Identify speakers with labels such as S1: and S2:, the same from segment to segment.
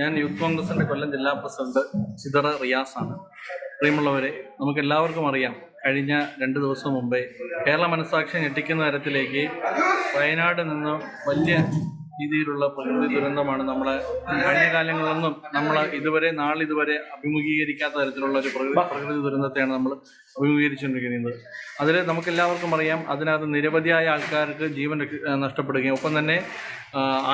S1: ഞാൻ യൂത്ത് കോൺഗ്രസിന്റെ കൊല്ലം ജില്ലാ പ്രസിഡന്റ് ചിതറ റിയാസാണ്. പ്രിയമുള്ളവരെ നമുക്ക് എല്ലാവർക്കും അറിയാം കഴിഞ്ഞ രണ്ട് ദിവസം മുമ്പേ കേരള മനസാക്ഷി ഞെട്ടിക്കുന്ന തരത്തിലേക്ക് വയനാട് നിന്ന് വലിയ രീതിയിലുള്ള പ്രകൃതി ദുരന്തമാണ് നമ്മളെ കഴിഞ്ഞ കാലങ്ങളിലൊന്നും നമ്മൾ ഇതുവരെ നാളിതുവരെ അഭിമുഖീകരിക്കാത്ത തരത്തിലുള്ള ഒരു പ്രകൃതി പ്രകൃതി ദുരന്തത്തെയാണ് നമ്മൾ അഭിമുഖീകരിച്ചുകൊണ്ടിരിക്കുന്നത്. അതിൽ നമുക്കെല്ലാവർക്കും അറിയാം അതിനകത്ത് നിരവധിയായ ആൾക്കാർക്ക് ജീവൻ നഷ്ടപ്പെടുകയും ഒപ്പം തന്നെ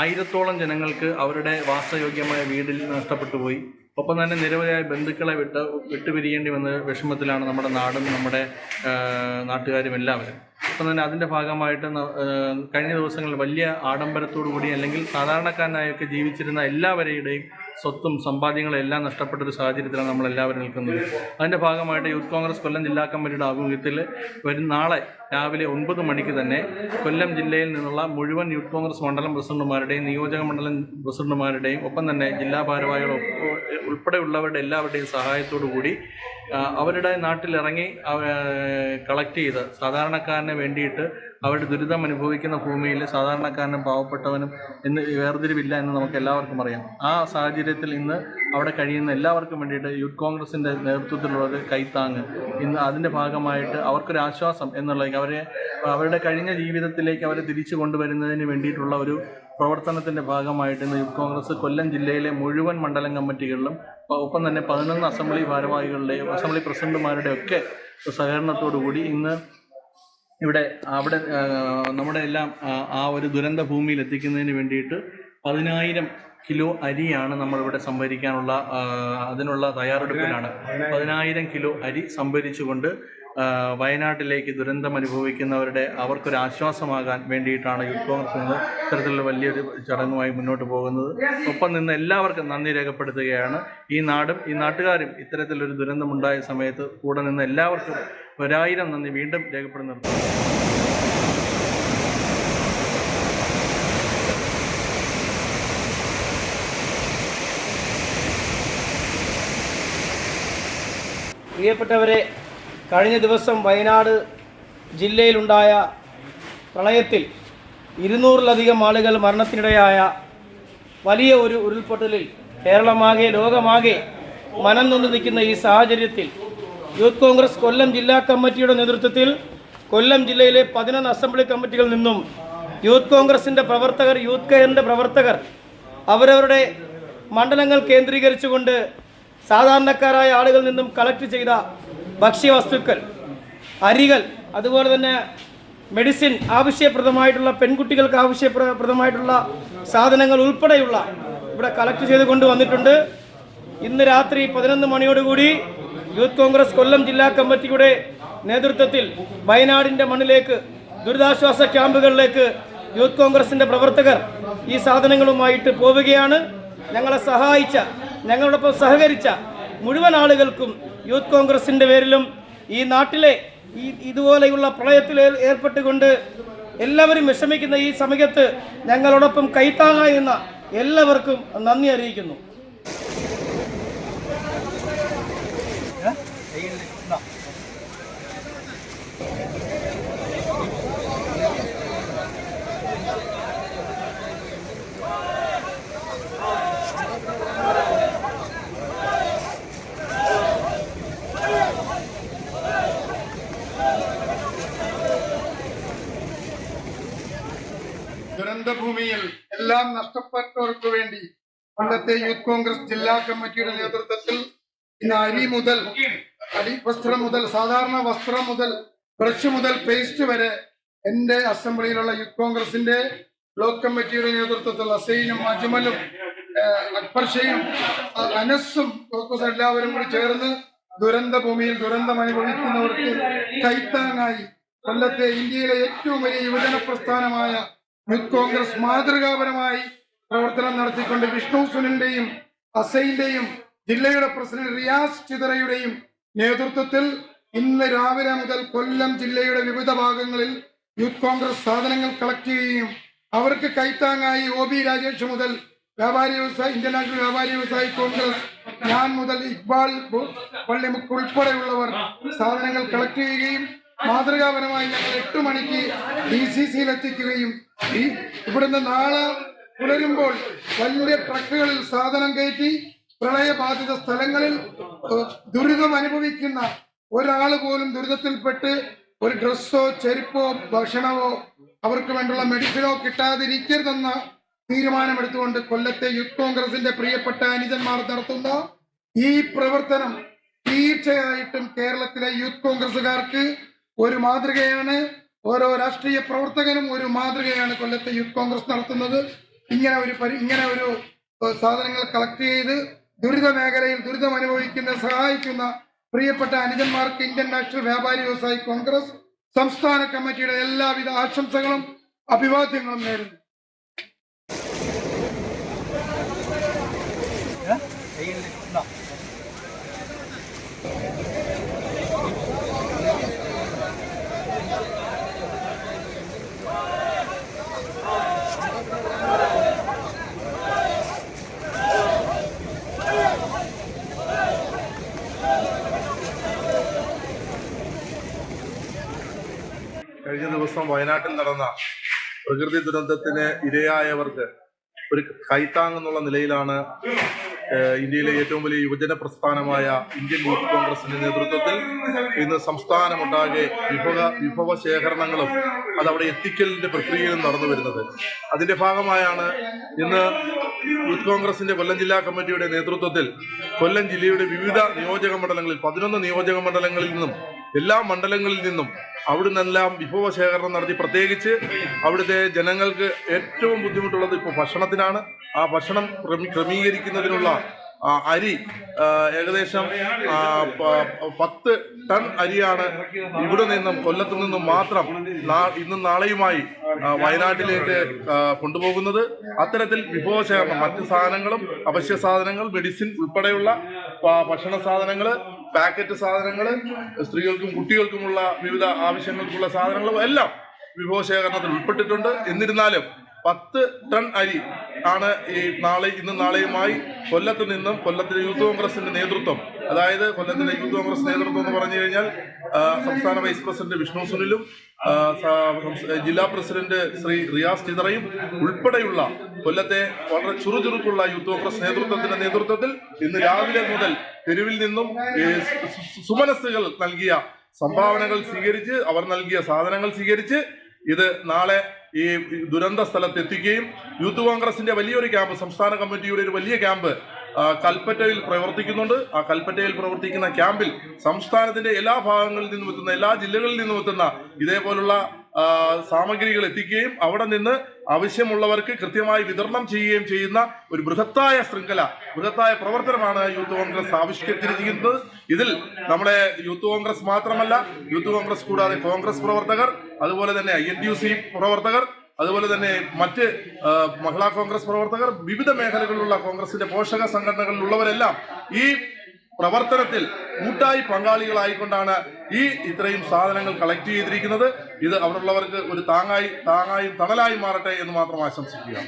S1: ആയിരത്തോളം ജനങ്ങൾക്ക് അവരുടെ വാസയോഗ്യമായ വീടിൽ നഷ്ടപ്പെട്ടു പോയി. ഒപ്പം തന്നെ നിരവധിയായ ബന്ധുക്കളെ വിട്ട് വിട്ടുപിരിയേണ്ടി വന്ന വിഷമത്തിലാണ് നമ്മുടെ നാടും നമ്മുടെ നാട്ടുകാരും എല്ലാവരും. ഒപ്പം തന്നെ അതിന്റെ ഭാഗമായിട്ട് കഴിഞ്ഞ ദിവസങ്ങളിൽ വലിയ ആഡംബരത്തോടു കൂടി അല്ലെങ്കിൽ സാധാരണക്കാരനായൊക്കെ ജീവിച്ചിരുന്ന എല്ലാവരുടെയും സ്വത്തും സമ്പാദ്യങ്ങളും എല്ലാം നഷ്ടപ്പെട്ട ഒരു സാഹചര്യത്തിലാണ് നമ്മൾ എല്ലാവരും നിൽക്കുന്നത്. അതിന്റെ ഭാഗമായിട്ട് യൂത്ത് കോൺഗ്രസ് കൊല്ലം ജില്ലാ കമ്മിറ്റിയുടെ ആഭിമുഖ്യത്തിൽ വരും നാളെ രാവിലെ ഒൻപത് മണിക്ക് തന്നെ കൊല്ലം ജില്ലയിൽ നിന്നുള്ള മുഴുവൻ യൂത്ത് കോൺഗ്രസ് മണ്ഡലം പ്രസിഡന്റുമാരുടെയും നിയോജക മണ്ഡലം പ്രസിഡന്റുമാരുടെയും ഒപ്പം തന്നെ ജില്ലാ ഭാരവാഹികൾ ഉൾപ്പെടെയുള്ളവരുടെ എല്ലാവരുടെയും സഹായത്തോടു കൂടി അവരുടെ നാട്ടിലിറങ്ങി കളക്ട് ചെയ്ത് സാധാരണക്കാരന് വേണ്ടിയിട്ട് അവരുടെ ദുരിതം അനുഭവിക്കുന്ന ഭൂമിയിൽ സാധാരണക്കാരനും പാവപ്പെട്ടവനും എന്ന് വേർതിരിവില്ല എന്ന് നമുക്ക് എല്ലാവർക്കും അറിയാം. ആ സാഹചര്യത്തിൽ ഇന്ന് അവിടെ കഴിയുന്ന എല്ലാവർക്കും വേണ്ടിയിട്ട് യൂത്ത് കോൺഗ്രസിന്റെ നേതൃത്വത്തിലുള്ള ഒരു കൈത്താങ്ങ് ഇന്ന് അതിന്റെ ഭാഗമായിട്ട് അവർക്കൊരു ആശ്വാസം എന്നുള്ള അവരെ അവരുടെ കഴിഞ്ഞ ജീവിതത്തിലേക്ക് അവരെ തിരിച്ചു കൊണ്ടുവരുന്നതിന് വേണ്ടിയിട്ടുള്ള ഒരു പ്രവർത്തനത്തിന്റെ ഭാഗമായിട്ട് ഇന്ന് യൂത്ത് കോൺഗ്രസ് കൊല്ലം ജില്ലയിലെ മുഴുവൻ മണ്ഡലം കമ്മിറ്റികളിലും ഒപ്പം തന്നെ പതിനൊന്ന് അസംബ്ലി ഭാരവാഹികളുടെയും അസംബ്ലി പ്രസിഡന്റുമാരുടെയും ഒക്കെ സഹകരണത്തോടുകൂടി ഇന്ന് ഇവിടെ അവിടെ നമ്മുടെ എല്ലാം ആ, ഒരു ദുരന്ത ഭൂമിയിൽ എത്തിക്കുന്നതിന് വേണ്ടിയിട്ട് പതിനായിരം കിലോ അരിയാണ് നമ്മളിവിടെ സംഭരിക്കാനുള്ള അതിനുള്ള തയ്യാറെടുപ്പിലാണ്. പതിനായിരം കിലോ അരി സംഭരിച്ചുകൊണ്ട് വയനാട്ടിലേക്ക് ദുരന്തം അനുഭവിക്കുന്നവരുടെ അവർക്കൊരു ആശ്വാസമാകാൻ വേണ്ടിയിട്ടാണ് യൂത്ത് കോൺഗ്രസ് ഇന്ന് ഇത്തരത്തിലുള്ള വലിയൊരു ചടങ്ങുമായി മുന്നോട്ട് പോകുന്നത്. ഒപ്പം നിന്ന് എല്ലാവർക്കും നന്ദി രേഖപ്പെടുത്തുകയാണ്. ഈ നാടും ഈ നാട്ടുകാരും ഇത്തരത്തിലൊരു ദുരന്തമുണ്ടായ സമയത്ത് കൂടെ നിന്ന് എല്ലാവർക്കും ഒരായിരം നന്ദി വീണ്ടും രേഖപ്പെടുന്നുണ്ട്
S2: പ്രിയപ്പെട്ടവരെ കഴിഞ്ഞ ദിവസം വയനാട് ജില്ലയിലുണ്ടായ പ്രളയത്തിൽ ഇരുന്നൂറിലധികം ആളുകൾ മരണത്തിനിടയായ വലിയ ഒരു ഉരുൾപൊട്ടലിൽ കേരളമാകെ ലോകമാകെ മനം നൊന്ന് നിൽക്കുന്ന ഈ സാഹചര്യത്തിൽ യൂത്ത് കോൺഗ്രസ് കൊല്ലം ജില്ലാ കമ്മിറ്റിയുടെ നേതൃത്വത്തിൽ കൊല്ലം ജില്ലയിലെ പതിനൊന്ന് അസംബ്ലി കമ്മിറ്റികളിൽ നിന്നും യൂത്ത് കോൺഗ്രസിന്റെ പ്രവർത്തകർ യൂത്ത് കെയറിന്റെ പ്രവർത്തകർ അവരവരുടെ മണ്ഡലങ്ങൾ കേന്ദ്രീകരിച്ചുകൊണ്ട് സാധാരണക്കാരായ ആളുകളിൽ നിന്നും കളക്ട് ചെയ്ത ഭക്ഷ്യവസ്തുക്കൾ അരികൾ അതുപോലെ തന്നെ മെഡിസിൻ ആവശ്യപ്രദമായിട്ടുള്ള പെൺകുട്ടികൾക്ക് ആവശ്യപ്രദമായിട്ടുള്ള സാധനങ്ങൾ ഉൾപ്പെടെയുള്ള ഇവിടെ കളക്ട് ചെയ്ത് കൊണ്ടുവന്നിട്ടുണ്ട്. ഇന്ന് രാത്രി പതിനൊന്ന് മണിയോടുകൂടി യൂത്ത് കോൺഗ്രസ് കൊല്ലം ജില്ലാ കമ്മിറ്റിയുടെ നേതൃത്വത്തിൽ വയനാടിന്റെ മണ്ണിലേക്ക് ദുരിതാശ്വാസ ക്യാമ്പുകളിലേക്ക് യൂത്ത് കോൺഗ്രസിന്റെ പ്രവർത്തകർ ഈ സാധനങ്ങളുമായിട്ട് പോവുകയാണ്. ഞങ്ങളെ സഹായിച്ച ഞങ്ങളോടൊപ്പം സഹകരിച്ച മുഴുവൻ ആളുകൾക്കും യൂത്ത് കോൺഗ്രസിന്റെ പേരിലും ഈ നാട്ടിലെ ഈ ഇതുപോലെയുള്ള പ്രളയത്തിൽ ഏർ- ഏർപ്പെട്ടുകൊണ്ട് എല്ലാവരും വിഷമിക്കുന്ന ഈ സമയത്ത് ഞങ്ങളോടൊപ്പം കൈത്താങ്ങായുന്ന എല്ലാവർക്കും നന്ദി അറിയിക്കുന്നു
S3: ദുരന്തഭൂമിയിൽ എല്ലാം നഷ്ടപ്പെട്ടവർക്ക് വേണ്ടി കൊല്ലത്തെ യൂത്ത് കോൺഗ്രസ് ജില്ലാ കമ്മിറ്റിയുടെ നേതൃത്വത്തിൽ ഇന്ന് അരി മുതൽ അരി വസ്ത്രം മുതൽ സാധാരണ വസ്ത്രം മുതൽ ബ്രഷ് മുതൽ പേസ്റ്റ് വരെ എന്റെ അസംബ്ലിയിലുള്ള യൂത്ത് കോൺഗ്രസിന്റെ ബ്ലോക്ക് കമ്മിറ്റിയുടെ നേതൃത്വത്തിൽ അസൈനും അജ്മലും അക്ബർഷയും അനസും എല്ലാവരും കൂടി ചേർന്ന് ദുരന്ത ഭൂമിയിൽ ദുരന്തം അനുഭവിക്കുന്നവർക്ക് കൈത്താങ്ങായി കൊല്ലത്തെ ഇന്ത്യയിലെ ഏറ്റവും വലിയ യുവജന പ്രസ്ഥാനമായ യൂത്ത് കോൺഗ്രസ് മാതൃകാപരമായി പ്രവർത്തനം നടത്തിക്കൊണ്ട് വിഷ്ണു സുനിന്റെയും അസൈന്റെയും ജില്ലയുടെ പ്രസിഡന്റ് റിയാസ് ചിതറയുടെയും നേതൃത്വത്തിൽ ഇന്ന് രാവിലെ മുതൽ കൊല്ലം ജില്ലയുടെ വിവിധ ഭാഗങ്ങളിൽ യൂത്ത് കോൺഗ്രസ് സാധനങ്ങൾ കളക്ട് ചെയ്യുകയും അവർക്ക് കൈത്താങ്ങായി ഒ ബി രാജേഷ് മുതൽ വ്യാപാരി വ്യവസായ ഇന്റർനാഷണൽ വ്യാപാരി വ്യവസായി കോൺഗ്രസ് ഞാൻ മുതൽ ഇക്ബാൽ പള്ളി ഉൾപ്പെടെയുള്ളവർ സാധനങ്ങൾ കളക്ട് ചെയ്യുകയും മാതൃകാപരമായി ഞങ്ങൾ എട്ട് മണിക്ക് ഡി സി സിയിൽ എത്തിക്കുകയും ഇവിടുന്ന് നാളെ പുലരുമ്പോൾ വലിയ ട്രക്കുകളിൽ സാധനം കയറ്റി പ്രളയബാധിത സ്ഥലങ്ങളിൽ ദുരിതം അനുഭവിക്കുന്ന ഒരാൾ പോലും ദുരിതത്തിൽപ്പെട്ട് ഒരു ഡ്രസ്സോ ചെരുപ്പോ ഭക്ഷണമോ അവർക്ക് വേണ്ടുള്ള മെഡിസിനോ കിട്ടാതിരിക്കരുതെന്ന തീരുമാനമെടുത്തുകൊണ്ട് കൊല്ലത്തെ യൂത്ത് കോൺഗ്രസിന്റെ പ്രിയപ്പെട്ട അനുജന്മാർ നടത്തുന്ന ഈ പ്രവർത്തനം തീർച്ചയായിട്ടും കേരളത്തിലെ യൂത്ത് കോൺഗ്രസുകാർക്ക് ഒരു മാതൃകയാണ്. ഓരോ രാഷ്ട്രീയ പ്രവർത്തകനും ഒരു മാതൃകയാണ് കൊല്ലത്തെ യൂത്ത് കോൺഗ്രസ് നടത്തുന്നത്. ഇങ്ങനെ ഒരു പരി ഇങ്ങനെ ഒരു സാധനങ്ങൾ കളക്ട് ചെയ്ത് ദുരിത മേഖലയിൽ ദുരിതം അനുഭവിക്കുന്ന സഹായിക്കുന്ന പ്രിയപ്പെട്ട അനുജന്മാർക്ക് ഇന്ത്യൻ നാഷണൽ വ്യാപാരി വ്യവസായി കോൺഗ്രസ് സംസ്ഥാന കമ്മിറ്റിയുടെ എല്ലാവിധ ആശംസകളും അഭിവാദ്യങ്ങളും നേരുന്നു
S4: കഴിഞ്ഞ ദിവസം വയനാട്ടിൽ നടന്ന പ്രകൃതി ദുരന്തത്തിന് ഇരയായവർക്ക് ഒരു കൈത്താങ് എന്നുള്ള നിലയിലാണ് ഇന്ത്യയിലെ ഏറ്റവും വലിയ യുവജന പ്രസ്ഥാനമായ ഇന്ത്യൻ യൂത്ത് കോൺഗ്രസിന്റെ നേതൃത്വത്തിൽ ഇന്ന് സംസ്ഥാനമൊട്ടാകെ വിഭവ വിഭവ ശേഖരണങ്ങളും അതവിടെ എത്തിക്കലിന്റെ പ്രക്രിയയിലും നടന്നു വരുന്നത്. അതിന്റെ ഭാഗമായാണ് ഇന്ന് യൂത്ത് കോൺഗ്രസിന്റെ കൊല്ലം ജില്ലാ കമ്മിറ്റിയുടെ നേതൃത്വത്തിൽ കൊല്ലം ജില്ലയുടെ വിവിധ നിയോജക മണ്ഡലങ്ങളിൽ പതിനൊന്ന് നിയോജക മണ്ഡലങ്ങളിൽ നിന്നും എല്ലാ മണ്ഡലങ്ങളിൽ നിന്നും അവിടുന്നെല്ലാം വിഭവ ശേഖരണം നടത്തി പ്രത്യേകിച്ച് അവിടുത്തെ ജനങ്ങൾക്ക് ഏറ്റവും ബുദ്ധിമുട്ടുള്ളത് ഇപ്പോൾ ഭക്ഷണത്തിനാണ്. ആ ഭക്ഷണം ക്രമീ- ക്രമീകരിക്കുന്നതിനുള്ള അരി ഏകദേശം പത്ത് ടൺ അരിയാണ് ഇവിടെ നിന്നും കൊല്ലത്തു നിന്നും മാത്രം ഇന്നും നാളെയുമായി വയനാട്ടിലേക്ക് കൊണ്ടുപോകുന്നത്. അത്തരത്തിൽ വിഭവശേഖരണം മറ്റ് സാധനങ്ങളും അവശ്യ സാധനങ്ങൾ മെഡിസിൻ ഉൾപ്പെടെയുള്ള ഭക്ഷണ സാധനങ്ങൾ പാക്കറ്റ് സാധനങ്ങൾ സ്ത്രീകൾക്കും കുട്ടികൾക്കുമുള്ള വിവിധ ആവശ്യങ്ങൾക്കുള്ള സാധനങ്ങളും എല്ലാം വിഭവശേഖരണത്തിൽ ഉൾപ്പെട്ടിട്ടുണ്ട്. എന്നിരുന്നാലും പത്ത് ടൺ അരി ആണ് ഈ നാളെ ഇന്നും നാളെയുമായി കൊല്ലത്ത് നിന്നും കൊല്ലത്തിലെ യൂത്ത് കോൺഗ്രസിന്റെ നേതൃത്വം അതായത് കൊല്ലത്തിലെ യൂത്ത് കോൺഗ്രസ് നേതൃത്വം എന്ന് പറഞ്ഞു കഴിഞ്ഞാൽ സംസ്ഥാന വൈസ് പ്രസിഡന്റ് വിഷ്ണു സുനിലും ജില്ലാ പ്രസിഡന്റ് ശ്രീ റിയാസ് ചിതറയും ഉൾപ്പെടെയുള്ള കൊല്ലത്തെ വളരെ ചുറുചുറുക്കുള്ള യൂത്ത് കോൺഗ്രസ് നേതൃത്വത്തിന്റെ നേതൃത്വത്തിൽ ഇന്ന് രാവിലെ മുതൽ തെരുവിൽ നിന്നും സുമനസ്സുകൾ നൽകിയ സംഭാവനകൾ സ്വീകരിച്ച് അവർ നൽകിയ സാധനങ്ങൾ സ്വീകരിച്ച് ഇത് നാളെ ഈ ദുരന്ത സ്ഥലത്ത് എത്തിക്കുകയും യൂത്ത് കോൺഗ്രസിന്റെ വലിയൊരു ക്യാമ്പ് സംസ്ഥാന കമ്മിറ്റിയുടെ ഒരു വലിയ ക്യാമ്പ് കൽപ്പറ്റയിൽ പ്രവർത്തിക്കുന്നുണ്ട്. ആ കൽപ്പറ്റയിൽ പ്രവർത്തിക്കുന്ന ക്യാമ്പിൽ സംസ്ഥാനത്തിന്റെ എല്ലാ ഭാഗങ്ങളിൽ നിന്നും എത്തുന്ന എല്ലാ ജില്ലകളിൽ നിന്നും എത്തുന്ന ഇതേപോലുള്ള സാമഗ്രികൾ എത്തിക്കുകയും അവിടെ നിന്ന് ആവശ്യമുള്ളവർക്ക് കൃത്യമായി വിതരണം ചെയ്യുകയും ചെയ്യുന്ന ഒരു ബൃഹത്തായ ശൃംഖല ബൃഹത്തായ പ്രവർത്തനമാണ് യൂത്ത് കോൺഗ്രസ് ആവിഷ്കരിച്ചിരിക്കുന്നത്. ഇതിൽ നമ്മുടെ യൂത്ത് കോൺഗ്രസ് മാത്രമല്ല യൂത്ത് കോൺഗ്രസ് കൂടാതെ കോൺഗ്രസ് പ്രവർത്തകർ അതുപോലെ തന്നെ ഐ പ്രവർത്തകർ അതുപോലെ തന്നെ മറ്റ് മഹിളാ കോൺഗ്രസ് പ്രവർത്തകർ വിവിധ മേഖലകളിലുള്ള കോൺഗ്രസിന്റെ പോഷക സംഘടനകളിലുള്ളവരെല്ലാം ഈ പ്രവർത്തനത്തിൽ കൂട്ടായി പങ്കാളികളായിക്കൊണ്ടാണ് ഈ ഇത്രയും സാധനങ്ങൾ കളക്ട് ചെയ്തിരിക്കുന്നത്. ഇത് അവിടെയുള്ളവർക്ക് ഒരു താങ്ങായി താങ്ങായും തണലായി മാറട്ടെ എന്ന് മാത്രം ആശംസിക്കുക.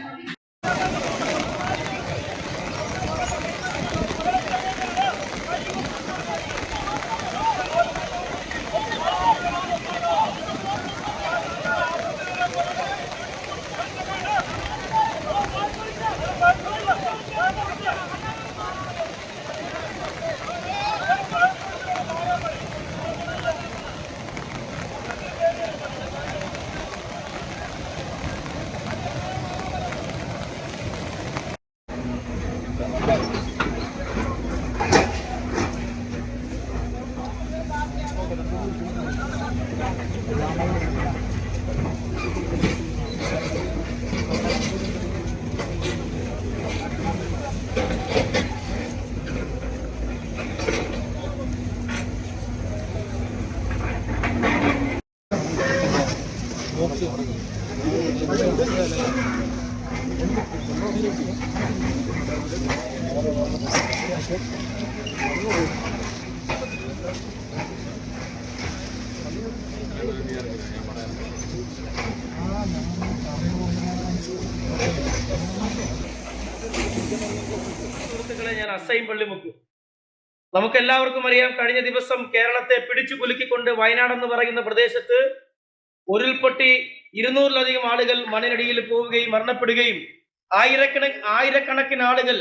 S2: സുഹൃത്തുക്കളെ ഞാൻ അസൈൻ പള്ളിമുക്ക് നമുക്കെല്ലാവർക്കും അറിയാം കഴിഞ്ഞ ദിവസം കേരളത്തെ പിടിച്ചു കുലുക്കിക്കൊണ്ട് വയനാട് എന്ന് പറയുന്ന പ്രദേശത്ത് ഉരുൾപൊട്ടി ഇരുന്നൂറിലധികം ആളുകൾ മണ്ണിനടിയിൽ പോവുകയും മരണപ്പെടുകയും ആയിരക്കണ ആയിരക്കണക്കിന് ആളുകൾ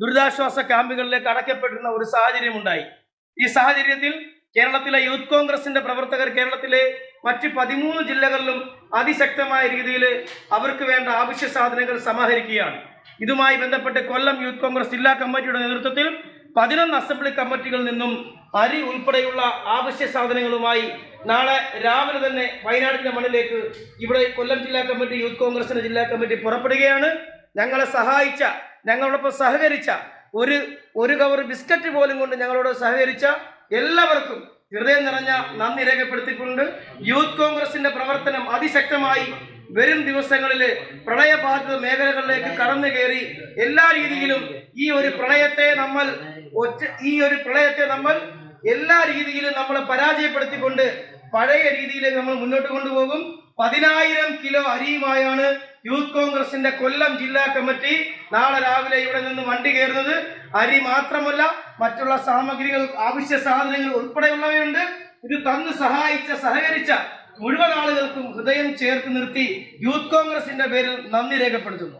S2: ദുരിതാശ്വാസ ക്യാമ്പുകളിലേക്ക് അടക്കപ്പെട്ടിരുന്ന ഒരു സാഹചര്യം ഉണ്ടായി ഈ സാഹചര്യത്തിൽ കേരളത്തിലെ യൂത്ത് കോൺഗ്രസിന്റെ പ്രവർത്തകർ കേരളത്തിലെ മറ്റ് പതിമൂന്ന് ജില്ലകളിലും അതിശക്തമായ രീതിയിൽ അവർക്ക് വേണ്ട ആവശ്യ സാധനങ്ങൾ സമാഹരിക്കുകയാണ്. ഇതുമായി ബന്ധപ്പെട്ട് കൊല്ലം യൂത്ത് കോൺഗ്രസ് ജില്ലാ കമ്മിറ്റിയുടെ നേതൃത്വത്തിൽ പതിനൊന്ന് അസംബ്ലി കമ്മിറ്റികളിൽ നിന്നും അരി ഉൾപ്പെടെയുള്ള ആവശ്യ സാധനങ്ങളുമായി നാളെ രാവിലെ തന്നെ വയനാടിന്റെ മണ്ണിലേക്ക് ഇവിടെ കൊല്ലം ജില്ലാ കമ്മിറ്റി യൂത്ത് കോൺഗ്രസിന്റെ ജില്ലാ കമ്മിറ്റി പുറപ്പെടുകയാണ്. ഞങ്ങളെ സഹായിച്ച ഞങ്ങളോടൊപ്പം സഹകരിച്ച ഒരു ഒരു കവർ ബിസ്ക്കറ്റ് പോലും കൊണ്ട് ഞങ്ങളോട് സഹകരിച്ച എല്ലാവർക്കും ഹൃദയം നിറഞ്ഞ നന്ദി രേഖപ്പെടുത്തിക്കൊണ്ട് യൂത്ത് കോൺഗ്രസിന്റെ പ്രവർത്തനം അതിശക്തമായി വരും ദിവസങ്ങളിൽ പ്രളയബാധിത മേഖലകളിലേക്ക് കടന്നു കയറി എല്ലാ രീതിയിലും ഈ ഒരു പ്രളയത്തെ നമ്മൾ ഒറ്റ ഈ ഒരു പ്രളയത്തെ നമ്മൾ എല്ലാ രീതിയിലും നമ്മൾ പരാജയപ്പെടുത്തിക്കൊണ്ട് പഴയ രീതിയിലേക്ക് നമ്മൾ മുന്നോട്ട് കൊണ്ടുപോകും. പതിനായിരം കിലോ അരിയുമായാണ് യൂത്ത് കോൺഗ്രസിന്റെ കൊല്ലം ജില്ലാ കമ്മിറ്റി നാളെ രാവിലെ ഇവിടെ നിന്ന് വണ്ടി കയറുന്നത്. അരി മാത്രമല്ല മറ്റുള്ള സാമഗ്രികൾ ആവശ്യ സാധനങ്ങൾ ഉൾപ്പെടെയുള്ളവയുണ്ട്. ഇത് തന്ന് സഹായിച്ച സഹകരിച്ച മുഴുവൻ ആളുകൾക്കും ഹൃദയം ചേർത്ത് നിർത്തി യൂത്ത് കോൺഗ്രസിന്റെ പേരിൽ നന്ദി രേഖപ്പെടുത്തുന്നു.